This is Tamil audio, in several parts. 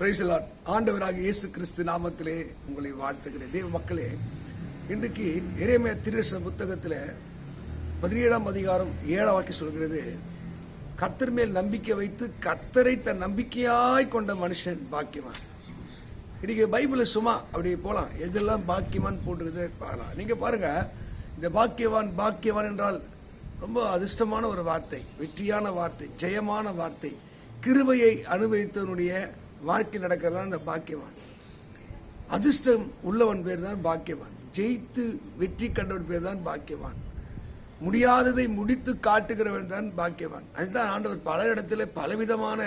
பிரைசலாட் ஆண்டவராக இயேசு கிறிஸ்து நாமத்திலே உங்களை வாழ்த்துகிறேன். தேவ மக்களே இன்றைக்கு இறைமைய திருஷ புத்தகத்தில் பதினேழாம் அதிகாரம் ஏழாம் வாக்கி சொல்கிறது கர்த்தர் மேல் நம்பிக்கை வைத்து கர்த்தரை தன் நம்பிக்கையாய் கொண்ட மனுஷன் பாக்கியவான். இன்னைக்கு பைபிள் சும்மா அப்படி போலாம். எதெல்லாம் பாக்கியவான் போட்டுக்கிறதே பார்க்கலாம். நீங்க பாருங்க இந்த பாக்கியவான் பாக்கியவான் என்றால் ரொம்ப அதிர்ஷ்டமான ஒரு வார்த்தை வெற்றியான வார்த்தை ஜெயமான வார்த்தை கிருபையை அனுபவித்தவனுடைய வாழ்க்கை நடக்கிறதா அந்த பாக்கியவான். அதிர்ஷ்டம் உள்ளவன் பேர் தான் பாக்கியவான். ஜெயித்து வெற்றி கண்டவன் பேர் தான் பாக்கியவான். முடியாததை முடித்து காட்டுகிறவன் தான் பாக்கியவான். அதுதான் ஆண்டவர் பல இடத்துல பலவிதமான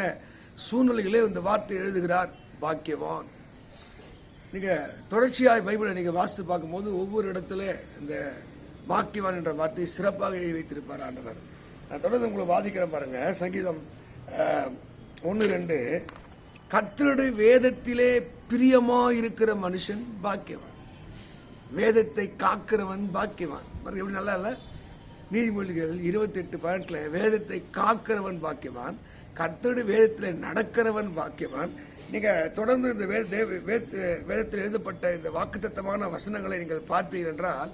சூழ்நிலைகளே இந்த வார்த்தை எழுதுகிறார் பாக்கியவான். நீங்கள் தொடர்ச்சியாக பைபிளை நீங்கள் வாசித்து பார்க்கும்போது ஒவ்வொரு இடத்துல இந்த பாக்கியவான் என்ற வார்த்தையை சிறப்பாக எழுதி வைத்திருப்பார் ஆண்டவர். நான் தொடர்ந்து உங்களை வாதிக்கிறேன் பாருங்கள் சங்கீதம் ஒன்று ரெண்டு. கத்தருடைய வேதத்திலே பிரியமா இருக்கிற மனுஷன் பாக்கியவான். வேதத்தை காக்கிறவன் பாக்கியவான். எப்படி நல்லா இல்ல? நீதிமொழிகள் இருபத்தி எட்டு வேதத்தை காக்கிறவன் பாக்கியவான் கத்தருடைய வேதத்தில் நடக்கிறவன் பாக்கியவான். நீங்க தொடர்ந்து இந்த வேத தேவ- வேத- வேதத்தில் எழுதப்பட்ட இந்த வாக்குத்தத்தமான வசனங்களை நீங்கள் பார்ப்பீர்கள் என்றால்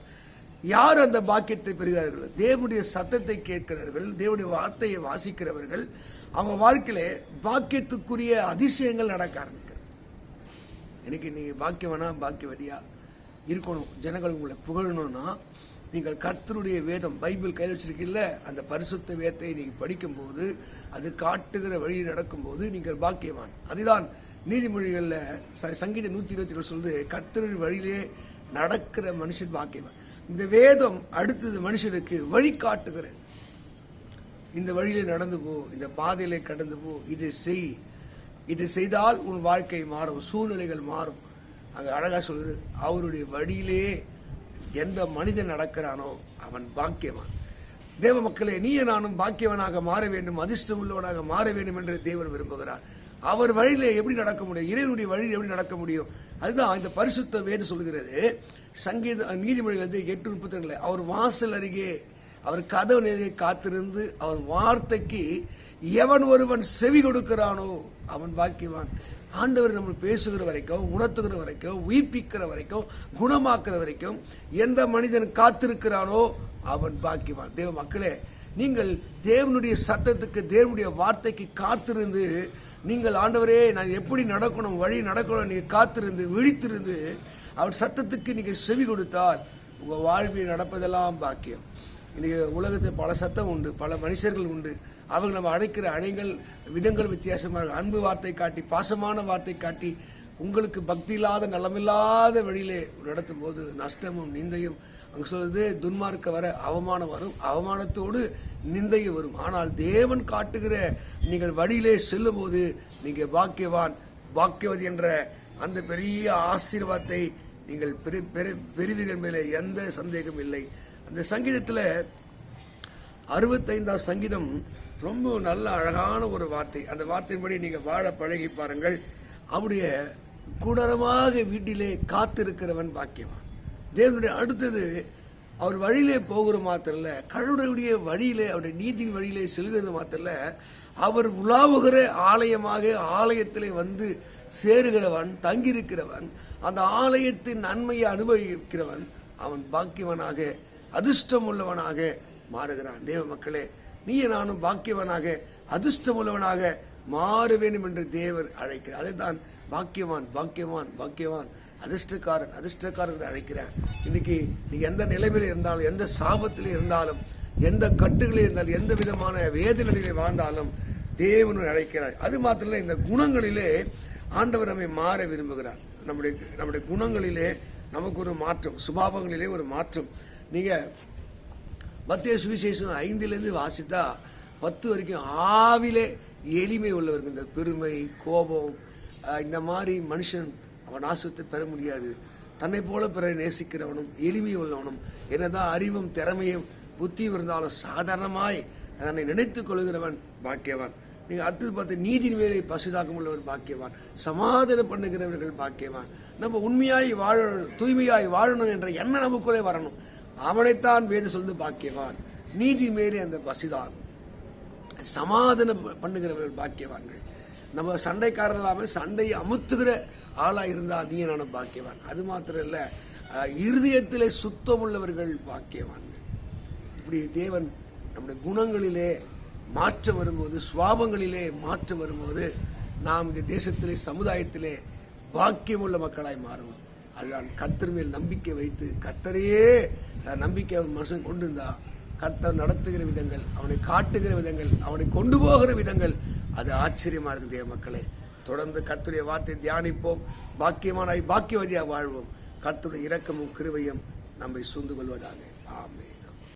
யார் அந்த பாக்கியத்தை பெறுகிறார்கள்? தேவனுடைய சத்தத்தை கேட்கிறார்கள் தேவனுடைய வார்த்தையை வாசிக்கிறவர்கள் அவங்க வாழ்க்கையில பாக்கியத்துக்குரிய அதிசயங்கள் நடக்க ஆரம்பிக்கிறது. இன்னைக்கு நீங்க பாக்கியவனா பாக்கியவதியா இருக்கணும். ஜனங்கள் உங்களை புகழணும்னா நீங்கள் கர்த்தருடைய வேதம் பைபிள் கையில் வச்சிருக்கீல்ல அந்த பரிசுத்த வேதத்தை நீங்கள் படிக்கும்போது அது காட்டுகிற வழியில் நடக்கும்போது நீங்கள் பாக்கியவான். அதுதான் நீதிமொழிகளில் சாரி சங்கீத நூத்தி இருபத்தி ஏழு சொல்லுது கர்த்தருடைய வழியிலே நடக்கிற மனுஷன் பாக்கியவான். இந்த வேதம் அடுத்தது மனுஷனுக்கு வழிகாட்டுகிறது இந்த வழியில நடந்து போ இந்த பாதையில கடந்து போ இதை செய். இதை செய்தால் உன் வாழ்க்கை மாறும் சூழ்நிலைகள் மாறும். அங்க அழகா சொல்லுது அவருடைய வழியிலே எந்த மனிதன் நடக்கிறானோ அவன் பாக்கியவான். தேவ மக்களே நீய நானும் பாக்கியவனாக மாற வேண்டும் அதிர்ஷ்டம் உள்ளவனாக மாற வேண்டும் என்று தேவன் விரும்புகிறார். அவர் வழியிலே எப்படி நடக்க முடியும்? இறைவனுடைய வழியில் எப்படி நடக்க முடியும்? அதுதான் இந்த பரிசுத்த வேறு சொல்கிறது சங்கீத நீதிமொழிகள் வந்து எட்டு முப்பத்தி ரெண்டுல அவர் வாசல் அருகே அவர் கதவு நேரே காத்திருந்து அவர் வார்த்தைக்கு எவன் ஒருவன் செவி கொடுக்கிறானோ அவன் பாக்கியவான். ஆண்டவர் நம்ம பேசுகிற வரைக்கும் உணர்த்துகிற வரைக்கும் உயிர்ப்பிக்கிற வரைக்கும் குணமாக்குற வரைக்கும் எந்த மனிதன் காத்திருக்கிறானோ அவன் பாக்கியவான். தேவ மக்களே நீங்கள் தேவனுடைய சத்தத்துக்கு தேவனுடைய வார்த்தைக்கு காத்திருந்து நீங்கள் ஆண்டவரே நான் எப்படி நடக்கணும் வழி நடக்கணும் நீங்கள் காத்திருந்து விழித்திருந்து அவர் சத்தத்துக்கு நீங்கள் செவி கொடுத்தால் உங்கள் வாழ்வில் நடப்பதெல்லாம் பாக்கியம். இன்றைக்கி உலகத்தில் பல சத்தம் உண்டு பல மனுஷர்கள் உண்டு. அவங்க நம்ம அழைக்கிற அழைகள் விதங்கள் வித்தியாசமாக அன்பு வார்த்தை காட்டி பாசமான வார்த்தை காட்டி உங்களுக்கு பக்தி இல்லாத நலமில்லாத வழியிலே நடத்தும் போது நஷ்டமும் நிந்தையும் அங்கே சொல்றது துன்மார்க்க வர அவமானம் வரும். அவமானத்தோடு நிந்தையும் வரும். ஆனால் தேவன் காட்டுகிற நீங்கள் வழியிலே செல்லும் போது நீங்கள் பாக்கியவான் பாக்கியவதி என்ற அந்த பெரிய ஆசீர்வாதத்தை நீங்கள் பெரு பெரு பெறுவீர்கள் மேலே எந்த சந்தேகம் இல்லை. அந்த சங்கீதத்தில் அறுபத்தைந்தாம் சங்கீதம் ரொம்ப நல்ல அழகான ஒரு வார்த்தை. அந்த வார்த்தையின்படி நீங்கள் வாழ பழகி பாருங்கள். அவருடைய குடரமாக வீட்டிலே காத்திருக்கிறவன் பாக்கியவான். தேவனுடைய அடுத்தது அவர் வழியிலே போகிற மாத்திரல கடவுளுடைய வழியிலே அவருடைய நீதியின் வழியிலே செல்கிறது மாத்திரல அவர் உலாவுகிற ஆலயமாக ஆலயத்திலே வந்து சேருகிறவன் தங்கியிருக்கிறவன் அந்த ஆலயத்தின் நன்மையை அனுபவிக்கிறவன் அவன் பாக்கியவனாக அதிர்ஷ்டம் உள்ளவனாக மாறுகிறான். தேவ மக்களே நீ நானும் பாக்கியவனாக அதிர்ஷ்டம் உள்ளவனாக மாற வேண்டும் என்று தேவர் அழைக்கிறார். அதைத்தான் பாக்கியவான் பாக்கியவான் பாக்கியவான். அதிர்ஷ்டக்காரன் அதிர்ஷ்டக்காரன் அழைக்கிறேன். அழைக்கிறார் இன்னைக்கு நீ எந்த நிலைமையில் இருந்தாலும் எந்த சாபத்தில் இருந்தாலும் எந்த கட்டுகளில் இருந்தாலும் எந்த விதமான வேதனைகளை வாழ்ந்தாலும் தேவன் அழைக்கிறார். அது மாத்திரம் இந்த குணங்களிலே ஆண்டவர் நம்மை மாற விரும்புகிறார். நம்முடைய நம்முடைய குணங்களிலே நமக்கு ஒரு மாற்றம் சுபாவங்களிலே ஒரு மாற்றம். நீங்க மத்திய சுவிசேஷம் ஐந்திலிருந்து வாசித்தா பத்து வரைக்கும் ஆவிலே எளிமை உள்ளவர்கள் இந்த பெருமை கோபம் இந்த மாதிரி மனுஷன் அவன் ஆசுவத்தை பெற முடியாது. தன்னை போல பிறரை நேசிக்கிறவனும் எளிமை உள்ளவனும் என்னதான் அறிவும் திறமையும் புத்தியும் இருந்தாலும் சாதாரணமாய் தன்னை நினைத்துக் கொள்கிறவன் பாக்கியவான். நீங்க அடுத்தது பார்த்து நீதியின் மேலே பசுதாக்கம் உள்ளவர் பாக்கியவான். சமாதானம் பண்ணுகிறவர்கள் பாக்கியவான். நம்ம உண்மையாய் வாழணும் தூய்மையாய் வாழணும் என்ற எண்ணம் நமக்குள்ளே வரணும். அவனைத்தான் வேத சொல்லுது பாக்கியவான். நீதி மேலே அந்த பசிதாகும். சமாதானம் பண்ணுகிறவர்கள் பாக்கியவான்கள். நம்ம சண்டைக்காரர் இல்லாமல் சண்டையை அமுத்துகிற ஆளாக இருந்தால் நீ நானும் பாக்கியவான். அது மாத்திரம் இல்லை. இருதயத்திலே சுத்தம் உள்ளவர்கள் பாக்கியவான்கள். இப்படி தேவன் நம்முடைய குணங்களிலே மாற்றம் வரும்போது சுவாபங்களிலே மாற்றம் வரும்போது நாம் இந்த தேசத்திலே சமுதாயத்திலே பாக்கியமுள்ள மக்களாய் மாறுவோம். அதுதான் கர்த்தர் மேல் நம்பிக்கை வைத்து கர்த்தரையே தன் நம்பிக்கை அவன் மனுஷன் கொண்டு இருந்தா கர்த்தர் நடத்துகிற விதங்கள் அவனை காட்டுகிற விதங்கள் அவனை கொண்டு போகிற விதங்கள் அது ஆச்சரியமா இருக்கு தேவ மக்களே. தொடர்ந்து கத்துடைய வார்த்தை தியானிப்போம். பாக்கியமான பாக்கியவதியாக வாழ்வோம். கத்துடைய இரக்கமும் கிருபையும் நம்மை சூழ்ந்து கொள்வதாக. ஆமே